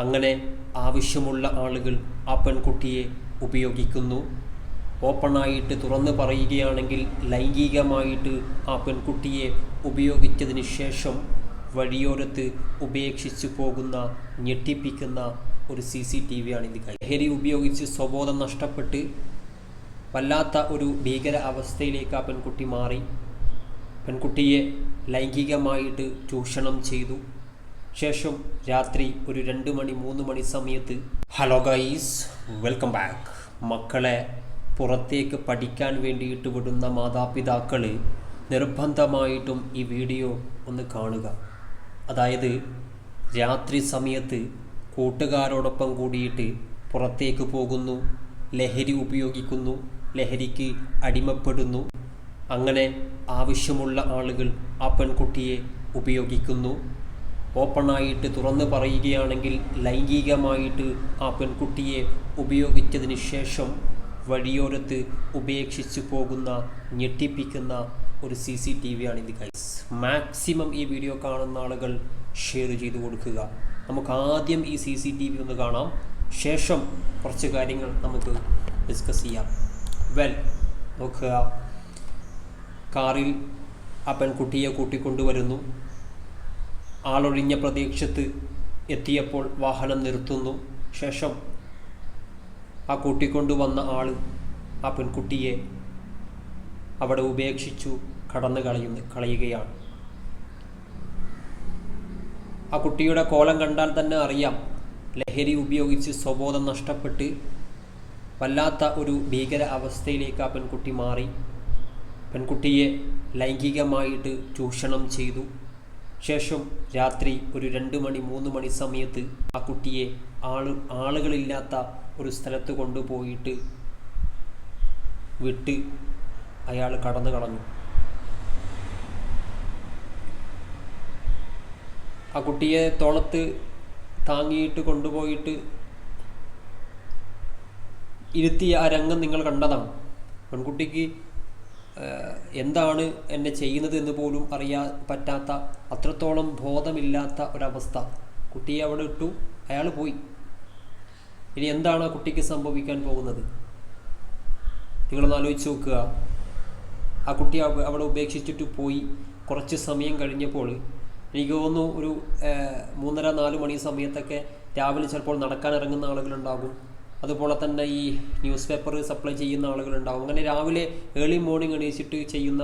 അങ്ങനെ ആവശ്യമുള്ള ആളുകൾ ആ പെൺകുട്ടിയെ ഉപയോഗിക്കുന്നു. ഓപ്പണായിട്ട് തുറന്ന് പറയുകയാണെങ്കിൽ ലൈംഗികമായിട്ട് ആ പെൺകുട്ടിയെ ഉപയോഗിച്ചതിന് ശേഷം വഴിയോരത്ത് ഉപേക്ഷിച്ചു പോകുന്ന ഞെട്ടിപ്പിക്കുന്ന ഒരു സി സി ടി ഇത് ലഹരി ഉപയോഗിച്ച് സ്വബോധം നഷ്ടപ്പെട്ട് വല്ലാത്ത ഒരു ഭീകര അവസ്ഥയിലേക്ക് ആ പെൺകുട്ടി മാറി. പെൺകുട്ടിയെ ലൈംഗികമായിട്ട് ചൂഷണം ചെയ്തു. ശേഷം രാത്രി ഒരു രണ്ട് മണി മൂന്ന് മണി സമയത്ത്. Hello guys welcome back. മക്കളെ പുറത്തേക്ക് പഠിക്കാൻ വേണ്ടിയിട്ട് വിടുന്ന മാതാപിതാക്കൾ നിർബന്ധമായിട്ടും ഈ വീഡിയോ ഒന്ന് കാണുക. അതായത് രാത്രി സമയത്ത് കൂട്ടുകാരോടൊപ്പം കൂടിയിട്ട് പുറത്തേക്ക് പോകുന്നു ലഹരി ഉപയോഗിക്കുന്നു ലഹരിക്ക് അടിമപ്പെടുന്നു. അങ്ങനെ ആവശ്യമുള്ള ആളുകൾ ആ പെൺകുട്ടിയെ ഉപയോഗിക്കുന്നു. ഓപ്പണായിട്ട് തുറന്ന് പറയുകയാണെങ്കിൽ ലൈംഗികമായിട്ട് ആ പെൺകുട്ടിയെ ഉപയോഗിച്ചതിന് ശേഷം വഴിയോരത്ത് ഉപേക്ഷിച്ചു പോകുന്ന ഞെട്ടിപ്പിക്കുന്ന ഒരു സി സി ടി വി ഇത് ഗൈസ് മാക്സിമം ഈ വീഡിയോ കാണുന്ന ആളുകൾ ഷെയർ ചെയ്തു കൊടുക്കുക. നമുക്ക് ആദ്യം ഈ സി സി ടി വി ഒന്ന് കാണാം. ശേഷം കുറച്ച് കാര്യങ്ങൾ നമുക്ക് ഡിസ്കസ് ചെയ്യാം. വെൽ നോക്കുക. കാറിൽ ആ പെൺകുട്ടിയെ കൂട്ടിക്കൊണ്ടുവരുന്നു. ആളൊഴിഞ്ഞ പ്രദേശത്ത് എത്തിയപ്പോൾ വാഹനം നിർത്തുന്നു. ശേഷം ആ കൂട്ടിക്കൊണ്ടുവന്ന ആൾ ആ പെൺകുട്ടിയെ അവിടെ ഉപേക്ഷിച്ചു കടന്നു കളയുന്നു കളയുകയാണ്. ആ കുട്ടിയുടെ കോലം കണ്ടാൽ തന്നെ അറിയാം ലഹരി ഉപയോഗിച്ച് സ്വബോധം നഷ്ടപ്പെട്ട് വല്ലാത്ത ഒരു ഭീകര അവസ്ഥയിലേക്ക് ആ പെൺകുട്ടി മാറി. പെൺകുട്ടിയെ ലൈംഗികമായിട്ട് ചൂഷണം ചെയ്തു. ശേഷം രാത്രി ഒരു രണ്ട് മണി മൂന്ന് മണി സമയത്ത് ആ കുട്ടിയെ ആൾ ആളുകളില്ലാത്ത ഒരു സ്ഥലത്ത് കൊണ്ടുപോയിട്ട് വിട്ട് അയാൾ കടന്നു കളഞ്ഞു. ആ കുട്ടിയെ തോളത്ത് താങ്ങിയിട്ട് കൊണ്ടുപോയിട്ട് ഇരുത്തിയ ആ രംഗം നിങ്ങൾ കണ്ടതാണ്. പെൺകുട്ടിക്ക് എന്താണ് എന്നെ ചെയ്യുന്നത് എന്ന് പോലും അറിയാൻ പറ്റാത്ത അത്രത്തോളം ബോധമില്ലാത്ത ഒരവസ്ഥ. കുട്ടിയെ അവിടെ ഇട്ടു അയാൾ പോയി. ഇനി എന്താണ് ആ കുട്ടിക്ക് സംഭവിക്കാൻ പോകുന്നത്? നിങ്ങളൊന്ന് ആലോചിച്ച് നോക്കുക. ആ കുട്ടി അവ- അവിടെ ഉപേക്ഷിച്ചിട്ട് പോയി. കുറച്ച് സമയം കഴിഞ്ഞപ്പോൾ എനിക്ക് തോന്നുന്നു ഒരു മൂന്നര നാല് മണി സമയത്തൊക്കെ രാവിലെ ചിലപ്പോൾ നടക്കാൻ ഇറങ്ങുന്ന ആളുകളുണ്ടാകും. അതുപോലെ തന്നെ ഈ ന്യൂസ് പേപ്പർ സപ്ലൈ ചെയ്യുന്ന ആളുകളുണ്ടാവും. അങ്ങനെ രാവിലെ ഏർലി മോർണിംഗ് എണീച്ചിട്ട് ചെയ്യുന്ന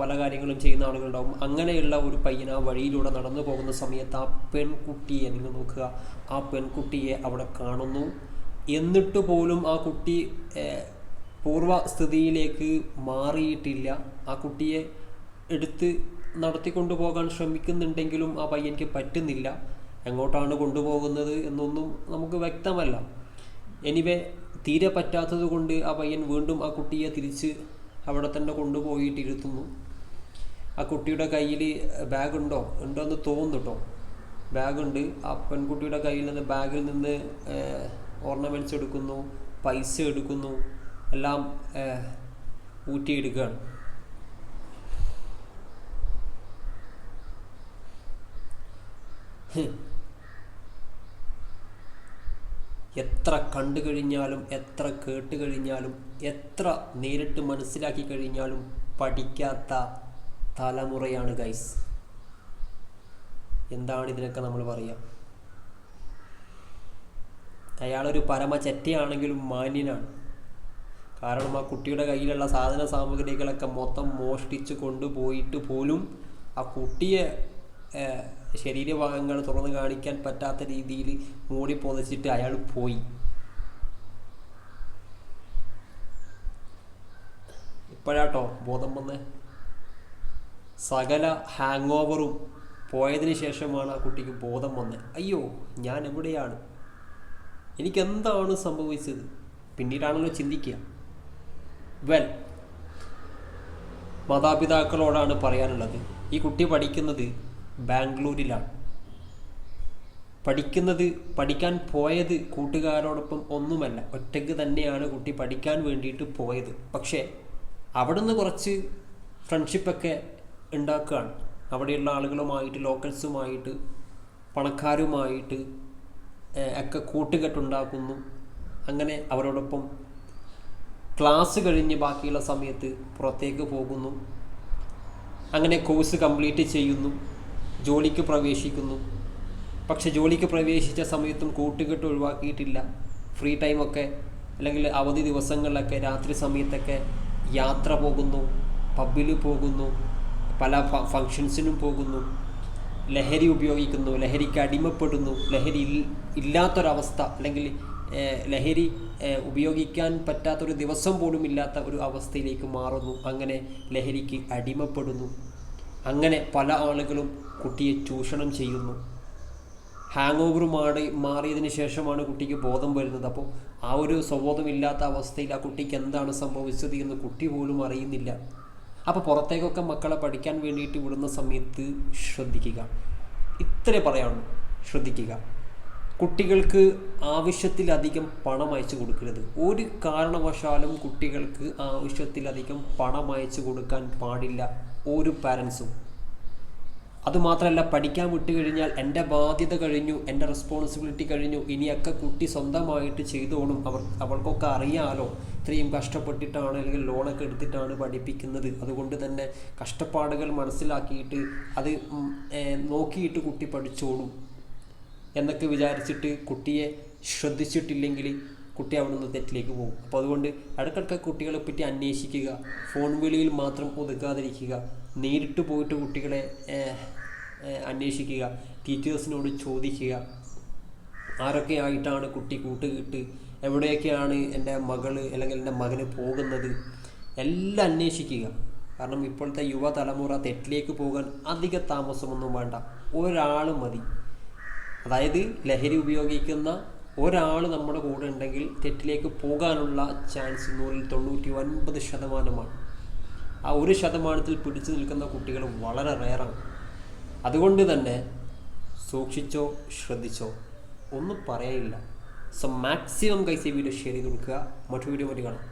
പല കാര്യങ്ങളും ചെയ്യുന്ന ആളുകളുണ്ടാവും. അങ്ങനെയുള്ള ഒരു പയ്യൻ ആ വഴിയിലൂടെ നടന്നു പോകുന്ന സമയത്ത് ആ പെൺകുട്ടിയെ നിങ്ങൾ നോക്കുക. ആ പെൺകുട്ടിയെ അവിടെ കാണുന്നു. എന്നിട്ട് പോലും ആ കുട്ടി പൂർവസ്ഥിതിയിലേക്ക് മാറിയിട്ടില്ല. ആ കുട്ടിയെ എടുത്ത് നടത്തിക്കൊണ്ടു പോകാൻ ശ്രമിക്കുന്നുണ്ടെങ്കിലും ആ പയ്യനിക്ക് പറ്റുന്നില്ല. എങ്ങോട്ടാണ് കൊണ്ടുപോകുന്നത് എന്നൊന്നും നമുക്ക് വ്യക്തമല്ല. എനിവേ തീരെ പറ്റാത്തത് കൊണ്ട് ആ പയ്യൻ വീണ്ടും ആ കുട്ടിയെ തിരിച്ച് അവിടെ തന്നെ കൊണ്ടുപോയിട്ടിരുത്തുന്നു. ആ കുട്ടിയുടെ കയ്യിൽ ബാഗ് ഉണ്ടോ എന്ന് തോന്നുന്നു കേട്ടോ ബാഗുണ്ട്. ആ പെൺകുട്ടിയുടെ കയ്യിൽ നിന്ന് ബാഗിൽ നിന്ന് ഓർണമെന്റ്സ് എടുക്കുന്നു പൈസ എടുക്കുന്നു എല്ലാം ഊറ്റിയെടുക്കുകയാണ്. ഹ്. എത്ര കണ്ടു കഴിഞ്ഞാലും എത്ര കേട്ട് കഴിഞ്ഞാലും എത്ര നേരിട്ട് മനസ്സിലാക്കി കഴിഞ്ഞാലും പഠിക്കാത്ത തലമുറയാണ് ഗൈസ് എന്താണ് ഇതിനൊക്കെ നമ്മൾ പറയുക അയാളൊരു പരമ ചെറ്റയാണെങ്കിലും മാന്യനാണ്. കാരണം ആ കുട്ടിയുടെ കയ്യിലുള്ള സാധന സാമഗ്രികളൊക്കെ മൊത്തം മോഷ്ടിച്ച് കൊണ്ടുപോയിട്ട് പോലും ആ കുട്ടിയെ ശരീരഭാഗങ്ങൾ തുറന്നു കാണിക്കാൻ പറ്റാത്ത രീതിയിൽ മൂടി പൊതച്ചിട്ട് അയാൾ പോയി. ഇപ്പോഴാട്ടോ ബോധം വന്ന്. സകല ഹാങ് ഓവറും പോയതിന് ശേഷമാണ് ആ കുട്ടിക്ക് ബോധം വന്നത് അയ്യോ ഞാൻ എവിടെയാണ്? എനിക്കെന്താണ് സംഭവിച്ചത്? പിന്നീടാണല്ലോ ചിന്തിക്കുക. വെൽ മാതാപിതാക്കളോടാണ് പറയാനുള്ളത്. ഈ കുട്ടി പഠിക്കുന്നത് ബാംഗ്ലൂരിലാണ്. പഠിക്കുന്നത് പഠിക്കാൻ പോയത് കൂട്ടുകാരോടൊപ്പം ഒന്നുമല്ല ഒറ്റയ്ക്ക് തന്നെയാണ് കുട്ടി പഠിക്കാൻ വേണ്ടിയിട്ട് പോയത്. പക്ഷേ അവിടുന്ന് കുറച്ച് ഫ്രണ്ട്ഷിപ്പൊക്കെ ഉണ്ടാക്കുകയാണ്. അവിടെയുള്ള ആളുകളുമായിട്ട് ലോക്കൽസുമായിട്ട് പണക്കാരുമായിട്ട് ഒക്കെ കൂട്ടുകെട്ടുണ്ടാക്കുന്നു. അങ്ങനെ അവരോടൊപ്പം ക്ലാസ് കഴിഞ്ഞ് ബാക്കിയുള്ള സമയത്ത് പുറത്തേക്ക് പോകുന്നു. അങ്ങനെ കോഴ്സ് കംപ്ലീറ്റ് ചെയ്യുന്നു. ജോലിക്ക് പ്രവേശിക്കുന്നു. പക്ഷെ ജോലിക്ക് പ്രവേശിച്ച സമയത്തും കൂട്ടുകെട്ട് ഒഴിവാക്കിയിട്ടില്ല. ഫ്രീ ടൈമൊക്കെ അല്ലെങ്കിൽ അവധി ദിവസങ്ങളിലൊക്കെ രാത്രി സമയത്തൊക്കെ യാത്ര പോകുന്നു പബ്ബിൽ പോകുന്നു പല ഫങ്ഷൻസിനും പോകുന്നു ലഹരി ഉപയോഗിക്കുന്നു ലഹരിക്ക് അടിമപ്പെടുന്നു ലഹരി ഇല്ലാത്തൊരവസ്ഥ അല്ലെങ്കിൽ ലഹരി ഉപയോഗിക്കാൻ പറ്റാത്തൊരു ദിവസം പോലും ഇല്ലാത്ത ഒരു അവസ്ഥയിലേക്ക് മാറുന്നു. അങ്ങനെ ലഹരിക്ക് അടിമപ്പെടുന്നു. അങ്ങനെ പല ആളുകളും കുട്ടിയെ ചൂഷണം ചെയ്യുന്നു. ഹാങ് ഓവർ മാറി മാറിയതിന് ശേഷമാണ് കുട്ടിക്ക് ബോധം വരുന്നത്. അപ്പോൾ ആ ഒരു സ്വബോധമില്ലാത്ത അവസ്ഥയിൽ ആ കുട്ടിക്ക് എന്താണ് സംഭവിച്ചത് എന്ന് കുട്ടി പോലും അറിയുന്നില്ല. അപ്പോൾ പുറത്തേക്കൊക്കെ മക്കളെ പഠിക്കാൻ വേണ്ടിയിട്ട് വിടുന്ന സമയത്ത് ശ്രദ്ധിക്കുക. ഇത്രേ പറയാനുള്ളൂ. ശ്രദ്ധിക്കുക. കുട്ടികൾക്ക് ആവശ്യത്തിലധികം പണം അയച്ചു കൊടുക്കരുത്. ഒരു കാരണവശാലും കുട്ടികൾക്ക് ആവശ്യത്തിലധികം പണം അയച്ചു കൊടുക്കാൻ പാടില്ല ഒരു പാരൻസും അതുമാത്രമല്ല പഠിക്കാൻ വിട്ടു കഴിഞ്ഞാൽ എന്റെ ബാധ്യത കഴിഞ്ഞു എന്റെ റെസ്പോൺസിബിലിറ്റി കഴിഞ്ഞു ഇനിയൊക്കെ കുട്ടി സ്വന്തമായിട്ട് ചെയ്തോളും. അവർ അവൾക്കൊക്കെ അറിയാമല്ലോ ഇത്രയും കഷ്ടപ്പെട്ടിട്ടാണ് അല്ലെങ്കിൽ ലോണൊക്കെ എടുത്തിട്ടാണ് പഠിപ്പിക്കുന്നത്. അതുകൊണ്ട് തന്നെ കഷ്ടപ്പാടുകൾ മനസ്സിലാക്കിയിട്ട് അത് നോക്കിയിട്ട് കുട്ടി പഠിച്ചോളും. എന്നൊക്കെ വിചാരിച്ചിട്ട് കുട്ടിയെ ശ്രദ്ധിച്ചിട്ടില്ലെങ്കിൽ കുട്ടി അവിടെ നിന്ന് തെറ്റിലേക്ക് പോകും. അപ്പോൾ അതുകൊണ്ട് ഇടയ്ക്കിടയ്ക്ക് കുട്ടികളെ പറ്റി അന്വേഷിക്കുക ഫോൺ വിളിയിൽ മാത്രം ഒതുക്കാതിരിക്കുക നേരിട്ട് പോയിട്ട് കുട്ടികളെ അന്വേഷിക്കുക ടീച്ചേഴ്സിനോട് ചോദിക്കുക ആരൊക്കെ ആയിട്ടാണ് കുട്ടി കൂട്ടുകിട്ട് എവിടെയൊക്കെയാണ് എന്റെ മകൾ അല്ലെങ്കിൽ എന്റെ മകന് പോകുന്നത് എല്ലാം അന്വേഷിക്കുക. കാരണം ഇപ്പോഴത്തെ യുവതലമുറ തെറ്റിലേക്ക് പോകാൻ അധിക താമസമൊന്നും വേണ്ട. ഒരാൾ മതി. അതായത് ലഹരി ഉപയോഗിക്കുന്ന ഒരാൾ നമ്മുടെ കൂടെ ഉണ്ടെങ്കിൽ തെറ്റിലേക്ക് പോകാനുള്ള ചാൻസ് നൂറിൽ തൊണ്ണൂറ്റി ഒൻപത് ശതമാനമാണ്. ആ ഒരു ശതമാനത്തിൽ പിടിച്ചു നിൽക്കുന്ന കുട്ടികൾ വളരെ റയറാണ് അതുകൊണ്ട് തന്നെ സൂക്ഷിച്ചോ ശ്രദ്ധിച്ചോ ഒന്നും പറയില്ല സോ മാക്സിമം കൈസ് ഈ വീഡിയോ ഷെയർ ചെയ്ത് കൊടുക്കുക. മറ്റു വീഡിയോ മതി കാണാം.